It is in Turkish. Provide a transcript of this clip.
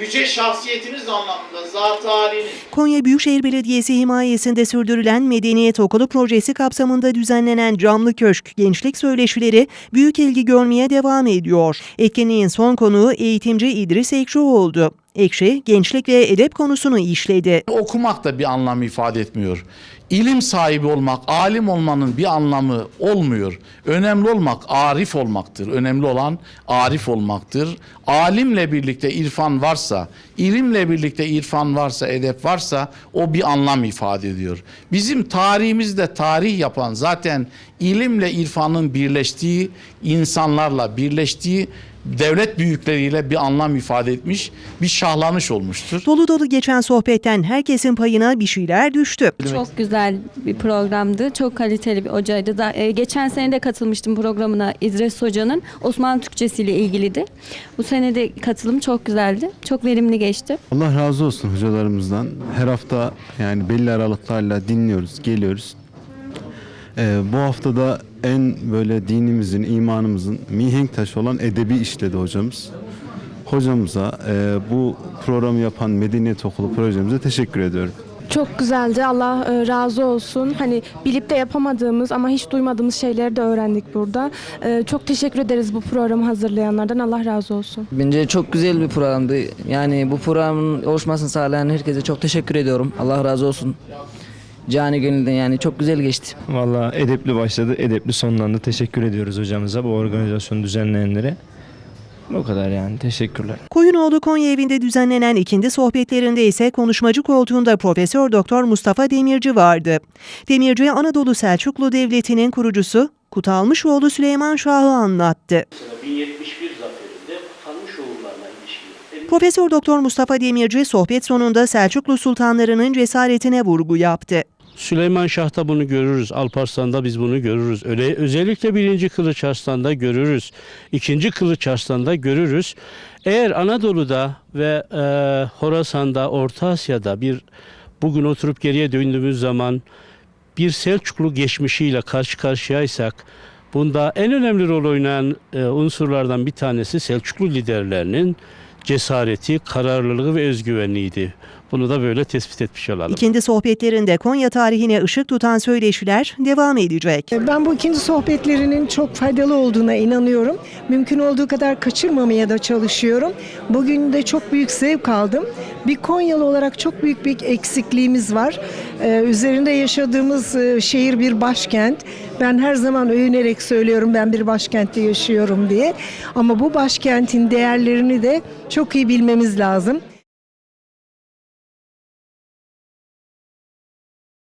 yüce şahsiyetiniz anlamında zat haliniz, Konya Büyükşehir Belediyesi himayesinde sürdürülen Medeniyet Okulu projesi kapsamında düzenlenen Camlı Köşk Gençlik Söyleşileri büyük ilgi görmeye devam ediyor. Etkinliğin son konuğu eğitimci İdris Ekşi oldu. Ekşi, gençlik ve edep konusunu işledi. Okumak da bir anlam ifade etmiyor. İlim sahibi olmak, alim olmanın bir anlamı olmuyor. Önemli olmak arif olmaktır. Önemli olan arif olmaktır. Alimle birlikte irfan varsa, ilimle birlikte irfan varsa, edep varsa o bir anlam ifade ediyor. Bizim tarihimizde tarih yapan zaten ilimle irfanın birleştiği, insanlarla birleştiği devlet büyükleriyle bir anlam ifade etmiş, bir şahlanış olmuştur. Dolu dolu geçen sohbetten herkesin payına bir şeyler düştü. Çok güzel bir programdı. Çok kaliteli bir hocaydı. Da, e, geçen sene de katılmıştım programına İdris Hoca'nın Osmanlı Türkçesi ile ilgiliydi. Bu sene de katılım çok güzeldi. Çok verimli geçti. Allah razı olsun hocalarımızdan. Her hafta yani belli aralıklarla dinliyoruz, geliyoruz. Ee, bu haftada en böyle dinimizin, imanımızın mihenk taşı olan edebi işledi hocamız. Hocamıza e, bu programı yapan Medeniyet Okulu projemize teşekkür ediyorum. Çok güzeldi. Allah e, razı olsun. Hani bilip de yapamadığımız ama hiç duymadığımız şeyleri de öğrendik burada. E, Çok teşekkür ederiz bu programı hazırlayanlardan. Allah razı olsun. Bence çok güzel bir programdı. Yani bu programın oluşmasını sağlayan herkese çok teşekkür ediyorum. Allah razı olsun. Cani gönülden yani çok güzel geçti. Valla edepli başladı, edepli sonlandı. Teşekkür ediyoruz hocamıza, bu organizasyonu düzenleyenlere. Bu kadar yani. Teşekkürler. Koyunoğlu Konya evinde düzenlenen ikindi sohbetlerinde ise konuşmacı koltuğunda Profesör Doktor Mustafa Demirci vardı. Demirci Anadolu Selçuklu Devleti'nin kurucusu Kutalmışoğlu Süleyman Şah'ı anlattı. 1071 zaferinde Tanrışoğullarına ilişkin. Profesör Doktor Mustafa Demirci sohbet sonunda Selçuklu sultanlarının cesaretine vurgu yaptı. Süleyman Şah'ta bunu görürüz. Alparslan'da biz bunu görürüz. Öyle, özellikle birinci Kılıç Arslan'da görürüz. İkinci Kılıç Arslan'da görürüz. Eğer Anadolu'da ve e, Horasan'da, Orta Asya'da bir bugün oturup geriye döndüğümüz zaman bir Selçuklu geçmişiyle karşı karşıyaysak bunda en önemli rol oynayan e, unsurlardan bir tanesi Selçuklu liderlerinin cesareti, kararlılığı ve özgüvenliğiydi. Bunu da böyle tespit etmiş olalım. İkindi sohbetlerinde Konya tarihine ışık tutan söyleşiler devam edecek. Ben bu ikinci sohbetlerinin çok faydalı olduğuna inanıyorum. Mümkün olduğu kadar kaçırmamaya da çalışıyorum. Bugün de çok büyük zevk aldım. Bir Konyalı olarak çok büyük bir eksikliğimiz var. Ee, üzerinde yaşadığımız e, şehir bir başkent. Ben her zaman övünerek söylüyorum ben bir başkentte yaşıyorum diye. Ama bu başkentin değerlerini de çok iyi bilmemiz lazım.